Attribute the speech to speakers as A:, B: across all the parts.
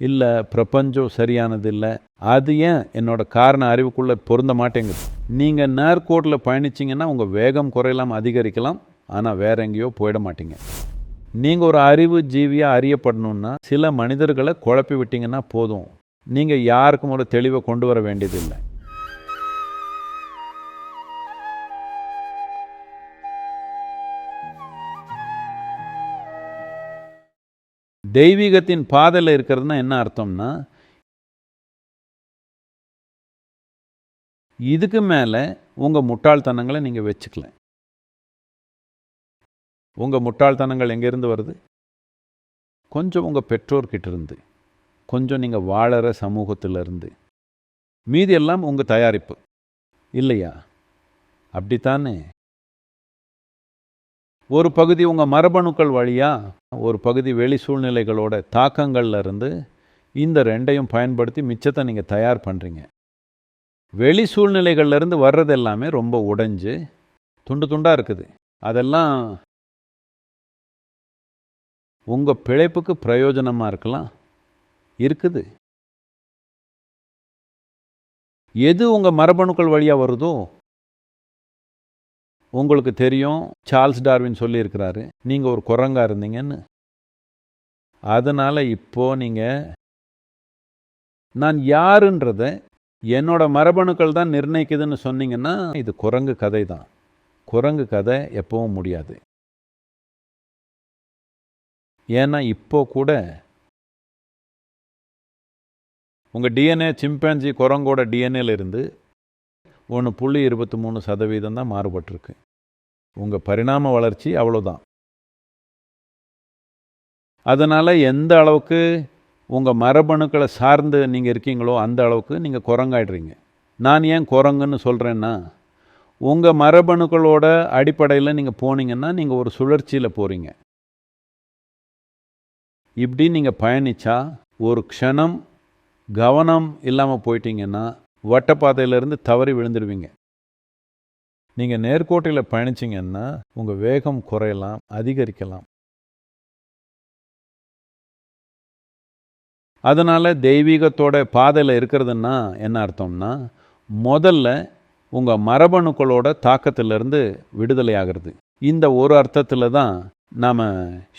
A: இல்லை பிரபஞ்சம் சரியானது இல்லை அது ஏன் என்னோட காரண அறிவுக்குள்ளே பொருந்த மாட்டேங்குது? நீங்கள் நேர்கோட்டில் பயணிச்சிங்கன்னா உங்கள் வேகம் குறையலாம் அதிகரிக்கலாம். ஆனால் வேற எங்கேயோ போயிட மாட்டீங்க. நீங்கள் ஒரு அறிவு ஜீவியாக அறியப்படணும்னா சில மனிதர்களை குழப்பி விட்டீங்கன்னா போதும். நீங்கள் யாருக்கும் ஒரு தெளிவை கொண்டு வர வேண்டியதில்லை. தெய்வீகத்தின் பாதையில் இருக்கிறதுனா என்ன அர்த்தம்னா இதுக்கு மேலே உங்கள் முட்டாள்தனங்களை நீங்கள் வச்சுக்கல. உங்கள் முட்டாள்தனங்கள் எங்கேருந்து வருது? கொஞ்சம் உங்கள் பெற்றோர்கிட்ட இருந்து. கொஞ்சம் நீங்கள் வாழற சமூகத்திலிருந்து மீதி எல்லாம் உங்கள் தயாரிப்பு. இல்லையா? அப்படித்தானே? ஒரு பகுதி உங்கள் மரபணுக்கள் வழியாக ஒரு பகுதி வெளி சூழ்நிலைகளோட தாக்கங்கள்ல இருந்து இந்த ரெண்டையும் பயன்படுத்தி மிச்சத்தை நீங்கள் தயார் பண்ணுறீங்க வெளி சூழ்நிலைகள்லேருந்து வர்றது எல்லாமே ரொம்ப உடைஞ்சு துண்டு துண்டாக இருக்குது. அதெல்லாம் உங்கள் பிழைப்புக்கு பிரயோஜனமாக இருக்கலாம். இருக்குது. எது உங்கள் மரபணுக்கள் வழியாக வருதோ உங்களுக்கு தெரியும் சார்ல்ஸ் டார்வின் சொல்லியிருக்கிறாரு நீங்கள் ஒரு குரங்கா இருந்தீங்கன்னு. அதனால் இப்போது நீங்கள் நான் யாருன்றத என்னோட மரபணுக்கள் தான் நிர்ணயிக்குதுன்னு சொன்னீங்கன்னா இது குரங்கு கதை தான். குரங்கு கதை எப்பவும் முடியாது. ஏன்னா இப்போ கூட உங்கள் டிஎன்ஏ சிம்பேன்ஜி குரங்கோட டிஎன்ஏல இருந்து ஒன்று புள்ளி இருபத்தி மூணு சதவீதம் தான் மாறுபட்டிருக்கு. உங்கள் பரிணாம வளர்ச்சி அவ்வளோதான் அதனால் எந்த அளவுக்கு உங்கள் மரபணுக்களை சார்ந்து நீங்கள் இருக்கீங்களோ அந்த அளவுக்கு நீங்கள் குரங்காயிடுறீங்க. நான் ஏன் குரங்குன்னு சொல்கிறேன்னா உங்கள் மரபணுக்களோட அடிப்படையில் நீங்கள் போனீங்கன்னா நீங்கள் ஒரு சுழற்சியில் போகிறீங்க இப்படி நீங்கள் பயணித்தா ஒரு க்ஷணம் கவனம் இல்லாமல் போயிட்டீங்கன்னா வட்டப்பாதையிலேருந்து தவறி விழுந்துடுவீங்க. நீங்கள் நேர்கோட்டையில் பயணிச்சிங்கன்னா உங்கள் வேகம் குறையலாம் அதிகரிக்கலாம். அதனால் தெய்வீகத்தோட பாதையில் இருக்கிறதுன்னா என்ன அர்த்தம்னா முதல்ல உங்கள் மரபணுக்களோட தாக்கத்திலிருந்து விடுதலை ஆகிறது. இந்த ஒரு அர்த்தத்தில் தான் நாம்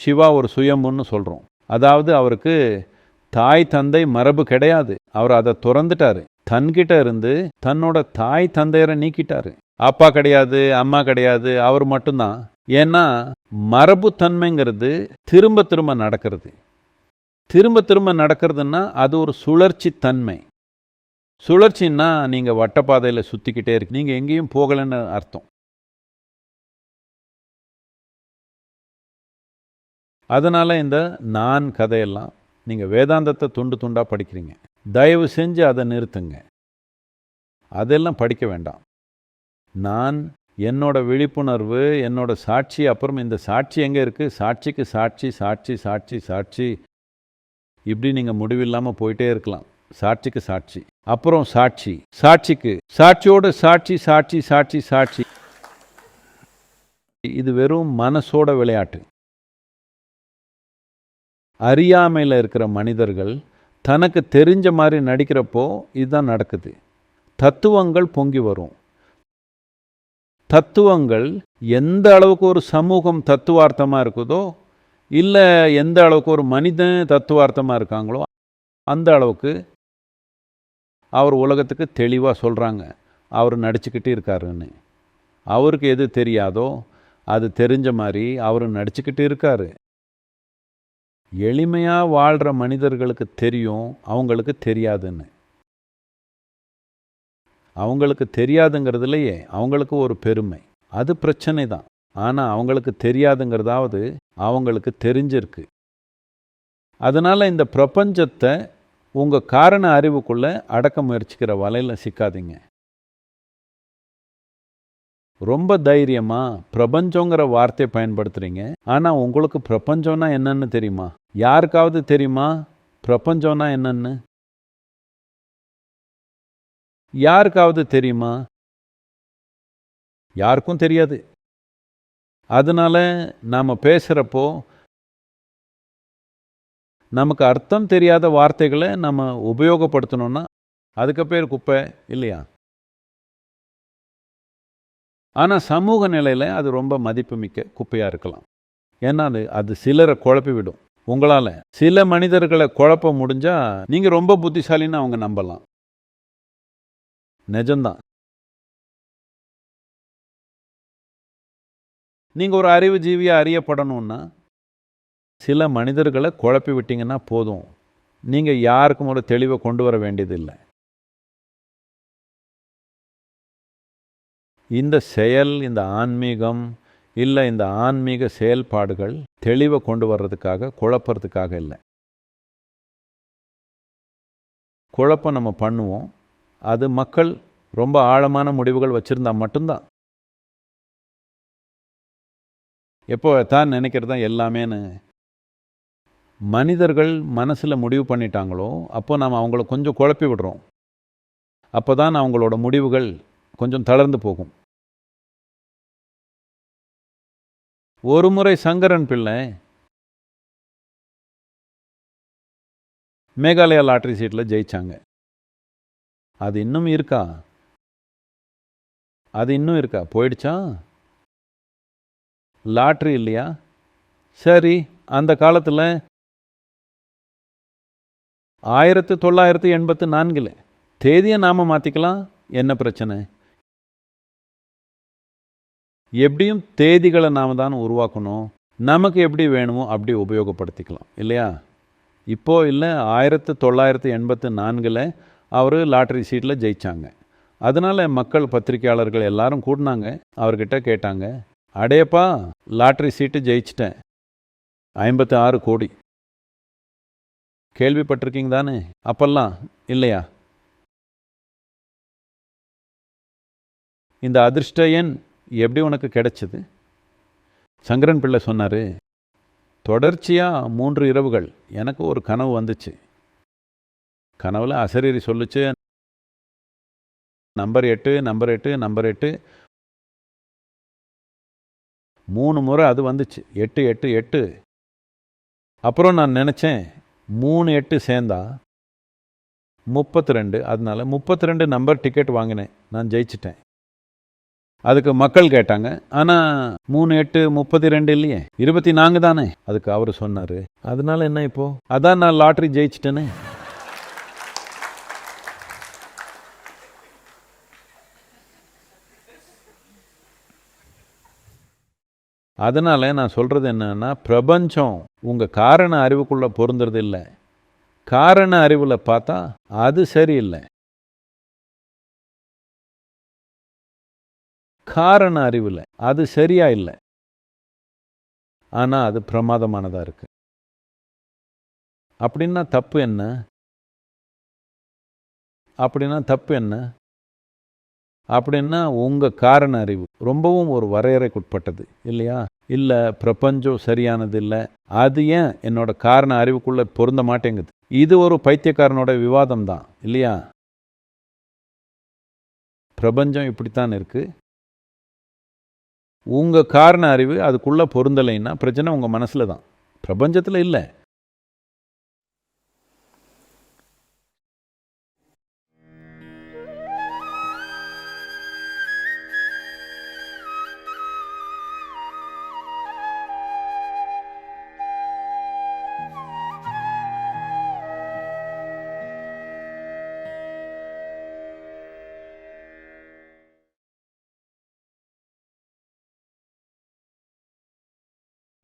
A: சிவா ஒரு சுயம்புன்னு சொல்கிறோம் அதாவது அவருக்கு தாய் தந்தை மரபு கிடையாது. அவர் அதை துறந்துட்டார். தன்கிட்ட இருந்து தன்னோட தாய் தந்தையரை நீக்கிட்டாரு. அப்பா கிடையாது அம்மா கிடையாது அவர் மட்டும்தான். ஏன்னா மரபு தன்மைங்கிறது திரும்ப திரும்ப நடக்கிறது. திரும்ப திரும்ப நடக்கிறதுன்னா அது ஒரு சுழற்சி தன்மை. சுழற்சின்னா நீங்கள் வட்டப்பாதையில் சுற்றிக்கிட்டே இருக்கு. நீங்கள் எங்கேயும் போகலைன்னு அர்த்தம். அதனால் இந்த நான் கதையெல்லாம் நீங்கள் வேதாந்தத்தை துண்டு துண்டாக படிக்கிறீங்க. தயவு செஞ்சு அதை நிறுத்துங்க. அதெல்லாம் படிக்க வேண்டாம். நான் என்னோட விழிப்புணர்வு என்னோட சாட்சி அப்புறம் இந்த சாட்சி எங்கே இருக்குது சாட்சிக்கு சாட்சி சாட்சி சாட்சி சாட்சி. இப்படி நீங்கள் முடிவில்லாமல் போயிட்டே இருக்கலாம். சாட்சிக்கு சாட்சி. அப்புறம் சாட்சி. சாட்சிக்கு. சாட்சியோட சாட்சி சாட்சி சாட்சி சாட்சி. இது வெறும் மனசோட விளையாட்டு. அறியாமையில் இருக்கிற மனிதர்கள் தனக்கு தெரிஞ்ச மாதிரி நடிக்கிறப்போ இதுதான் நடக்குது. தத்துவங்கள் பொங்கி வரும். தத்துவங்கள் எந்த அளவுக்கு ஒரு சமூகம் தத்துவார்த்தமாக இருக்குதோ இல்லை எந்த அளவுக்கு ஒரு மனிதன் தத்துவார்த்தமாக இருக்காங்களோ அந்த அளவுக்கு அவர் உலகத்துக்கு தெளிவாக சொல்கிறாங்க அவர் நடிச்சுக்கிட்டு இருக்காருன்னு. அவருக்கு எது தெரியாதோ அது தெரிஞ்ச மாதிரி அவர் நடிச்சுக்கிட்டு இருக்காரு. எளிமையாக வாழ்கிற மனிதர்களுக்கு தெரியும் அவங்களுக்கு தெரியாதுன்னு. அவங்களுக்கு தெரியாதுங்கிறதுலையே அவங்களுக்கு ஒரு பெருமை. அது பிரச்சனை தான். ஆனால் அவங்களுக்கு தெரியாதுங்கிறதாவது அவங்களுக்கு தெரிஞ்சிருக்கு. அதனால் இந்த பிரபஞ்சத்தை உங்கள் காரண அறிவுக்குள்ளே அடக்க முயற்சிக்கிற வலையில் சிக்காதீங்க. ரொம்ப தைரியமாக பிரபஞ்சங்கிற வார்த்தையை பயன்படுத்துகிறீங்க ஆனால் உங்களுக்கு பிரபஞ்சம்னா என்னன்னு தெரியுமா? யாருக்காவது தெரியுமா? பிரபஞ்சம்னா என்னன்னு? யாருக்காவது தெரியுமா? யாருக்கும் தெரியாது. அதனால நாம் பேசுகிறப்போ நமக்கு அர்த்தம் தெரியாத வார்த்தைகளை நம்ம உபயோகப்படுத்தணும்னா அதுக்கு பேர் குப்பை இல்லையா? ஆனால் சமூக நிலையில் அது ரொம்ப மதிப்புமிக்க குப்பையாக இருக்கலாம். ஏன்னா அது அது சிலரை குழப்பி விடும். உங்களால் சில மனிதர்களை குழப்ப முடிஞ்சால் நீங்கள் ரொம்ப புத்திசாலின்னு அவங்க நம்பலாம். நிஜம்தான். நீங்கள் ஒரு அறிவு ஜீவியாக அறியப்படணும்னா சில மனிதர்களை குழப்பி விட்டீங்கன்னா போதும். நீங்கள் யாருக்கும் ஒரு தெளிவை கொண்டு வர வேண்டியதில்லை. இந்த செயல் இந்த ஆன்மீகம் இல்லை இந்த ஆன்மீக செயல்பாடுகள் தெளிவை கொண்டு வர்றதுக்காக குழப்பறதுக்காக இல்லை. குழப்பம் நம்ம பண்ணுவோம். அது மக்கள் ரொம்ப ஆழமான முடிவுகள் வச்சுருந்தா மட்டும்தான். எப்போ தான் நினைக்கிறது தான் எல்லாமேன்னு. மனிதர்கள் மனசில் முடிவு பண்ணிட்டாங்களோ அப்போ நாம் அவங்கள கொஞ்சம் குழப்பி விடுறோம். அப்போ தான் அவங்களோட முடிவுகள் கொஞ்சம் தளர்ந்து போகும். ஒரு முறை சங்கரன் பிள்ளை மேகாலயா லாட்ரி சீட்டில் ஜெயிச்சாங்க. அது இன்னும் இருக்கா? அது இன்னும் இருக்கா? போயிடுச்சா? லாட்ரி இல்லையா? சரி அந்த காலத்தில் ஆயிரத்து தொள்ளாயிரத்து எண்பத்து நான்கில் தேதியை நாம் மாற்றிக்கலாம் என்ன பிரச்சனை? எப்படியும் தேதிகளை நாம் தான் உருவாக்கணும். நமக்கு எப்படி வேணுமோ அப்படி உபயோகப்படுத்திக்கலாம். இல்லையா? இப்போ இல்லை ஆயிரத்து தொள்ளாயிரத்து எண்பத்து நான்கில் அவர் லாட்ரி சீட்டில் ஜெயித்தாங்க அதனால் மக்கள் பத்திரிக்கையாளர்கள் எல்லாரும் கூடினாங்க. அவர்கிட்ட கேட்டாங்க அடேப்பா லாட்ரி சீட்டு ஜெயிச்சிட்டேன். ஐம்பத்து ஆறு கோடி. கேள்விப்பட்டிருக்கீங்க தானே? அப்பெல்லாம் இல்லையா? இந்த அதிர்ஷ்ட எண் எப்படி உனக்கு கிடைச்சது? சங்கரன் பிள்ளை சொன்னார் தொடர்ச்சியாக மூன்று இரவுகள். எனக்கு ஒரு கனவு வந்துச்சு. கனவில் அசரீரி சொல்லுச்சு. நம்பர் எட்டு நம்பர் எட்டு நம்பர் எட்டு. மூணு முறை அது வந்துச்சு. எட்டு எட்டு எட்டு. அப்புறம் நான் நினச்சேன் மூணு எட்டு சேர்ந்தா முப்பத்தி ரெண்டு. அதனால முப்பத்தி ரெண்டு நம்பர் டிக்கெட் வாங்கினேன். நான் ஜெயிச்சிட்டேன். அதுக்கு மக்கள் கேட்டாங்க. ஆனால் மூணு எட்டு முப்பத்தி ரெண்டு இல்லையே? இருபத்தி நான்கு தானே? அதுக்கு அவர் சொன்னார். அதனால என்ன இப்போ? அதான் நான் லாட்ரி ஜெயிச்சிட்டேனே. அதனால் நான் சொல்கிறது என்னன்னா பிரபஞ்சம் உங்கள் காரண அறிவுக்குள்ளே பொருந்துறது இல்லை காரண அறிவில் பார்த்தா அது சரியில்லை. காரண அறிவில். அது சரியா இல்லை. ஆனால் அது பிரமாதமானதாக இருக்கு. அப்படின்னா தப்பு என்ன? அப்படின்னா தப்பு என்ன? அப்படின்னா உங்கள் காரண அறிவு. ரொம்பவும் ஒரு வரையறைக்குட்பட்டது இல்லையா? இல்லை பிரபஞ்சம் சரியானது இல்லை. அது ஏன் என்னோட காரண அறிவுக்குள்ளே பொருந்த மாட்டேங்குது? இது ஒரு பைத்தியக்காரனோட விவாதம் தான் இல்லையா? பிரபஞ்சம் இப்படித்தான் இருக்கு. உங்கள் காரண அறிவு அதுக்குள்ளே பொருந்தலைன்னா பிரச்சனை உங்கள் மனசில் தான். பிரபஞ்சத்தில் இல்லை.